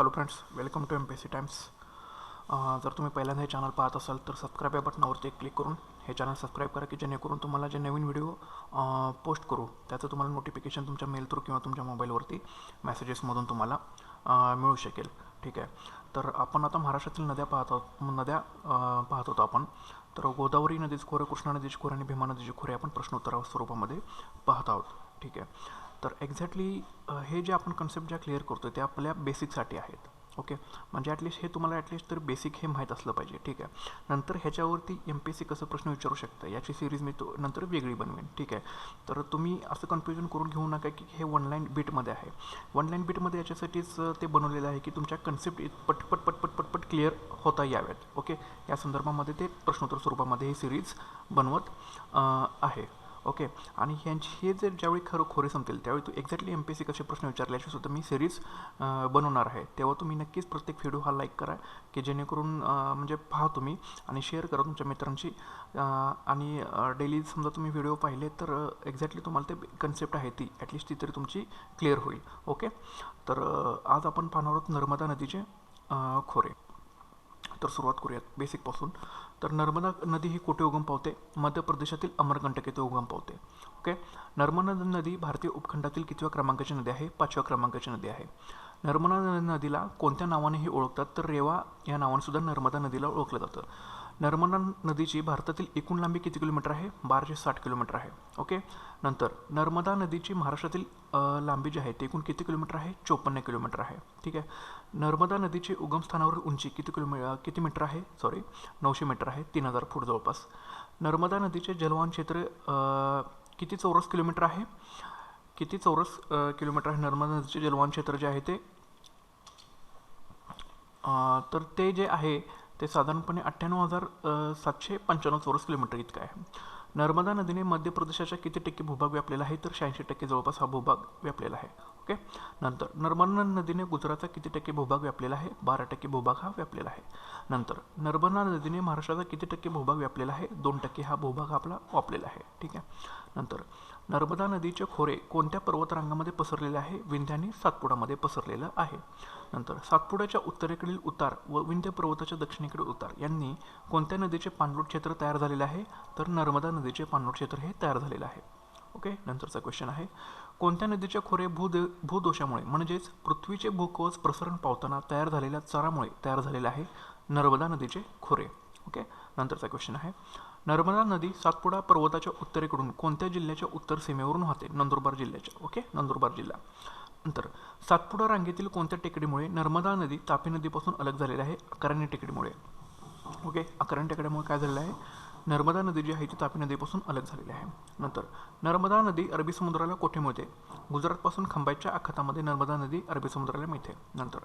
Hello friends welcome to M P C times जर तुम्ही पहिल्यांदा हे चॅनल पाहत असाल तर सबस्क्राईब या बटनावरती क्लिक करून हे चॅनल सबस्क्राईब करा की जेणेकरून तुम्हाला जे नवीन व्हिडिओ पोस्ट करू त्याचं तुम्हाला नोटिफिकेशन तुमच्या मेल थ्रू किंवा तुमच्या मोबाईलवरती मेसेजेसमधून तुम्हाला मिळू शकेल. ठीक आहे? तर आपण आता महाराष्ट्रातील नद्या पाहत आहोत. नद्या पाहत होतो आपण. तर गोदावरी नदीच खोरे कृष्णा नदीची खोरे आणि भीमा नदीची खोरे आपण प्रश्नोत्तरा स्वरूपामध्ये पाहत आहोत. ठीक आहे? तर एक्झॅक्टली हे जे आपण कन्सेप्ट ज्या क्लिअर करतो ते आपल्या बेसिकसाठी आहेत. ओके म्हणजे ॲटलिस्ट हे तुम्हाला ॲटलिस्ट तर बेसिक हे माहीत असलं पाहिजे. ठीक आहे? नंतर ह्याच्यावरती एम पी एस सी कसं प्रश्न विचारू शकतं? याची सिरीज मी तो नंतर वेगळी बनवेन. ठीक आहे? तर तुम्ही असं कन्फ्युजन करून घेऊ नका की हे वन लाईन बीटमध्ये आहे. वन लाईन बीटमध्ये याच्यासाठीच ते बनवलेलं आहे की तुमच्या कन्सेप्ट पटपट पटपट पटपट क्लिअर होता याव्यात. ओके या संदर्भामध्ये ते प्रश्नोत्तर स्वरूपामध्ये ही सिरीज बनवत आहे. ओके. आणि ह्यांची हे जर ज्यावेळी खरं खोरे संपतील त्यावेळी तू एक्झॅक्टली एम पी सी कसे प्रश्न विचारल्याचे सुद्धा मी सिरीज बनवणार आहे. तेव्हा तुम्ही नक्कीच प्रत्येक व्हिडिओ हा लाईक करा की जेणेकरून म्हणजे पहा तुम्ही आणि शेअर करा तुमच्या मित्रांशी. आणि डेली समजा तुम्ही व्हिडिओ पाहिले तर एक्झॅक्टली तुम्हाला ते कन्सेप्ट आहे ती. ॲटलिस्ट ती तरी तुमची क्लिअर होईल. ओके? तर आज आपण पाहणार आहोत नर्मदा नदीचे खोरे. तर सुरुवात करूयात. बेसिकपासून तर नर्मदा नदी ही कुठे उगम पावते? मध्य प्रदेशातील अमरकंटक येथे उगम पावते. ओके नर्मदा नदी भारतीय उपखंडातील कितव्या क्रमांकाची नदी आहे? पाचव्या क्रमांकाची नदी आहे. नर्मदा नदीला कोणत्या नावानेही ओळखतात? तर रेवा या नावाने सुद्धा नर्मदा नदीला ओळखलं जातं. नर्मदा नदीची भारतातील एकूण लांबी किती किलोमीटर आहे? बाराशे साठ किलोमीटर आहे. ओके? नंतर नर्मदा नदीची महाराष्ट्रातील लांबी जी आहे ती एकूण किती किलोमीटर आहे? चोपन्न किलोमीटर आहे. ठीक आहे? नर्मदा नदीची उगमस्थानावरील उंची किती किलोमी किती मीटर आहे? सॉरी नऊशे मीटर आहे. तीन हजार फूट जवळपास. नर्मदा नदीचे जलवान क्षेत्र किती चौरस किलोमीटर आहे? किती चौरस किलोमीटर आहे नर्मदा नदीचे जलवान क्षेत्र जे आहे ते? तर ते जे आहे ते साधारणपणे अठ्ठ्याण्णव हजार सातशे पंच्याण्णव चौरस किलोमीटर इतकं आहे. नर्मदा नदीने मध्य प्रदेशाच्या किती टक्के भूभाग व्यापलेला आहे? तर शहाऐंशी टक्के जवळपास हा भूभाग व्यापलेला आहे. ओके? नंतर नर्मदा नदीने गुजरातचा किती टक्के भूभाग व्यापलेला आहे? बारा टक्के भूभाग हा व्यापलेला आहे. नंतर नर्मदा नदीने महाराष्ट्राचा किती टक्के भूभाग व्यापलेला आहे? दोन टक्के हा भूभाग आपला वापलेला आहे. ठीक आहे? नंतर नर्मदा नदीचे खोरे कोणत्या पर्वतरांगामध्ये पसरलेले आहे? विंध्याने सातपुडामध्ये पसरलेलं आहे. नंतर सातपुड्याच्या उत्तरेकडील उतार व विंध्य पर्वताच्या दक्षिणेकडील उतार यांनी कोणत्या नदीचे पाणलोट क्षेत्र तयार झालेले आहे? तर नर्मदा नदीचे पाणलोट क्षेत्र हे तयार झालेलं आहे. ओके नंतरचा क्वेश्चन आहे. कोणत्या नदीचे खोरे भूदे भूदोषामुळे म्हणजेच पृथ्वीचे भूकवच प्रसरण पावताना तयार झालेल्या चरामुळे तयार झालेले आहे? नर्मदा नदीचे खोरे. ओके नंतरचा क्वेश्चन आहे. नर्मदा नदी सातपुडा पर्वताच्या उत्तरेकडून कोणत्या जिल्ह्याच्या उत्तर सीमेवरून वाहते? नंदुरबार जिल्ह्याच्या. ओके? नंदुरबार जिल्हा. नंतर सातपुडा रांगेतील कोणत्या टेकडीमुळे नर्मदा नदी तापी नदीपासून अलग झालेली आहे? अकराणी टेकडीमुळे. ओके? अकराणी टेकड्यामुळे काय झालेलं आहे? नर्मदा नदी जी आहे ती तापी नदीपासून अलग झालेली आहे. नंतर नर्मदा नदी अरबी समुद्राला कोठे मिळते? गुजरातपासून खंबाईच्या आखातामध्ये नर्मदा नदी अरबी समुद्राला मिळते. नंतर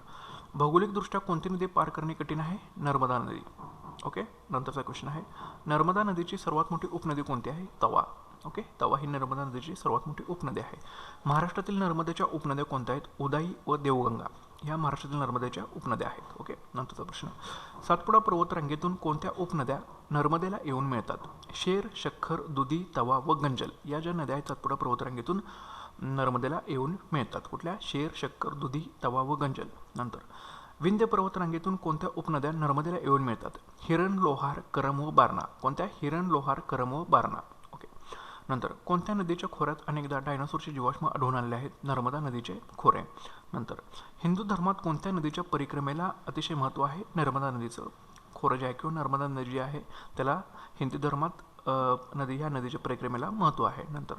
भौगोलिकदृष्ट्या कोणती नदी पार करणे कठीण आहे? नर्मदा नदी. ओके नंतरचा क्वेश्चन आहे. नर्मदा नदीची सर्वात मोठी उपनदी कोणती आहे? तवा. ओके तवा ही नर्मदा नदीची सर्वात मोठी उपनदी आहे. महाराष्ट्रातील नर्मदेच्या उपनद्या कोणत्या आहेत? उदाई व देवगंगा ह्या महाराष्ट्रातील नर्मदेच्या उपनद्या आहेत. ओके नंतरचा प्रश्न. सातपुडा पर्वत रांगेतून कोणत्या उपनद्या नर्मदेला येऊन मिळतात? शेर शक्खर दुधी तवा व गंजल या ज्या नद्या आहेत सातपुडा पर्वतरांगेतून नर्मदेला येऊन मिळतात. कुठल्या? शेर शक्कर दुधी तवा व गंजल. नंतर. विंध्य पर्वतरांगेतून कोणत्या उपनद्या नर्मदेला येऊन मिळतात? हिरण लोहार करम व बारणा. कोणत्या? हिरण लोहार करम व बारणा. ओके नंतर कोणत्या नदीच्या खोऱ्यात अनेकदा डायनासोरचे जीवाश्म आढळून आलेले आहेत? नर्मदा नदीचे खोरे. नंतर हिंदू धर्मात कोणत्या नदीच्या परिक्रमेला अतिशय महत्त्व आहे? नर्मदा नदीचं खोरं जे आहे किंवा नर्मदा नदी जी आहे त्याला हिंदू धर्मात नदी ह्या नदीच्या परिक्रमेला महत्त्व आहे. नंतर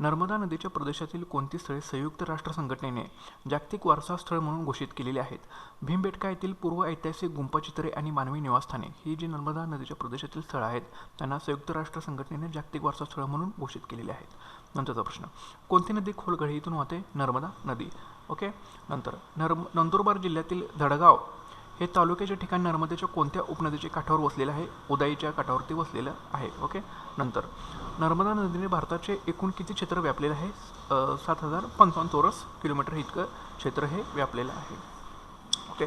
नर्मदा नदीच्या प्रदेशातील कोणती स्थळे संयुक्त राष्ट्र संघटनेने जागतिक वारसा स्थळ म्हणून घोषित केलेली आहेत? भीमबेटका येथील पूर्व ऐतिहासिक गुंपाचित्रे आणि मानवी निवासस्थाने ही जी नर्मदा नदीच्या प्रदेशातील स्थळं आहेत त्यांना संयुक्त राष्ट्र संघटनेने जागतिक वारसा स्थळ म्हणून घोषित केलेले आहेत. नंतरचा प्रश्न कोणती नदी खोलगढी इथून वाहते? नर्मदा नदी. ओके? नंतर नर्म नंदुरबार जिल्ह्यातील धडगाव हे तालुक्याचे ठिकाण नर्मदेच्या कोणत्या उपनदीच्या काठावर वसलेलं आहे? उदाईच्या काठावरती वसलेलं आहे ओके? नंतर नर्मदा नदीने भारताचे एकूण किती क्षेत्र व्यापलेलं आहे? सात हजार पंचावन्न चौरस किलोमीटर इतकं क्षेत्र हे व्यापलेलं आहे ओके?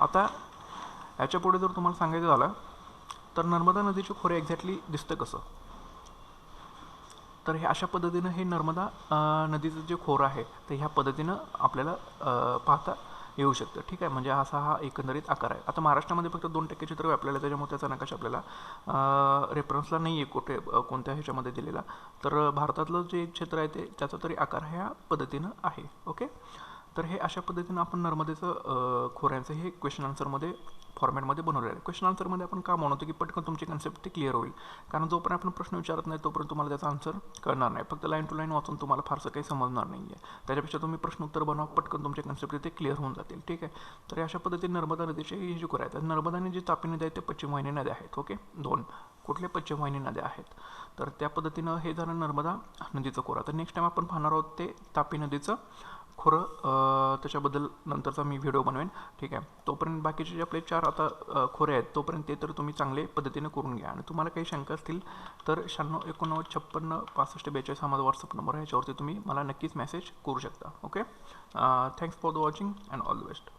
आता याच्यापुढे जर तुम्हाला सांगायचं झालं तर नर्मदा नदीचे खोरे एक्झॅक्टली दिसतं कसं? तर हे अशा पद्धतीनं हे नर्मदा नदीचं जे खोरं आहे ते ह्या पद्धतीनं आपल्याला पाहता येऊ शकतं. ठीक आहे? म्हणजे असा हा एकंदरीत आकार आहे. आता महाराष्ट्रामध्ये फक्त दोन टक्के चित्र व्यापलेलं त्याच्यामुळे त्याचा नकाशा आपल्याला रेफरन्सला नाही आहे कुठे कोणत्या ह्याच्यामध्ये दिलेला. तर भारतातलं जे क्षेत्र आहे ते त्याचा तरी आकार ह्या पद्धतीनं आहे. ओके? तर हे अशा पद्धतीनं आपण नर्मदेचं खोऱ्यांचं हे क्वेश्चन आन्सरमध्ये फॉर्मॅटमध्ये बनवलेलं आहे. क्वेश्चन आन्सरमध्ये आपण का म्हणतो की पटकन तुमची कन्सेप्ट ती क्लिअर होईल. कारण जोपर्यंत आपण प्रश्न विचारत नाही तोपर्यंत तुम्हाला त्याचा आन्सर कळणार नाही. फक्त लाईन टू लाईन वाचून तुम्हाला फारसं काही समजणार नाही आहे त्याच्यापेक्षा तुम्ही प्रश्न उत्तर बनवा पटकन तुमचे कन्सेप्ट तिथे क्लिअर होऊन जातील. ठीक आहे? तर अशा पद्धतीने नर्मदा नदीचे हे जे खोरे आहेत नर्मदा नदी जी तापी नदी आहे ते पश्चिम वाहिनी नद्या आहेत. ओके? दोन. कुठल्या पश्चिम वाहिनी नद्या आहेत? तर त्या पद्धतीनं हे झालं नर्मदा नदीचं कोरा. तर नेक्स्ट टाईम आपण पाहणार आहोत ते तापी नदीचं खोरं त्याच्याबद्दल नंतरचा मी व्हिडिओ बनवेन. ठीक आहे. तोपर्यंत बाकीचे जे आपले चार आता खोरे आहेत तोपर्यंत ते तर तुम्ही चांगले पद्धतीने करून घ्या. आणि तुम्हाला काही शंका असतील तर शहाण्णव एकोणनव्वद छप्पन्न पासष्ट बेचाळीस हा माझा व्हॉट्सअप नंबर आहे. याच्यावरती तुम्ही मला नक्कीच मेसेज करू शकता. Okay thanks for the watching and all the best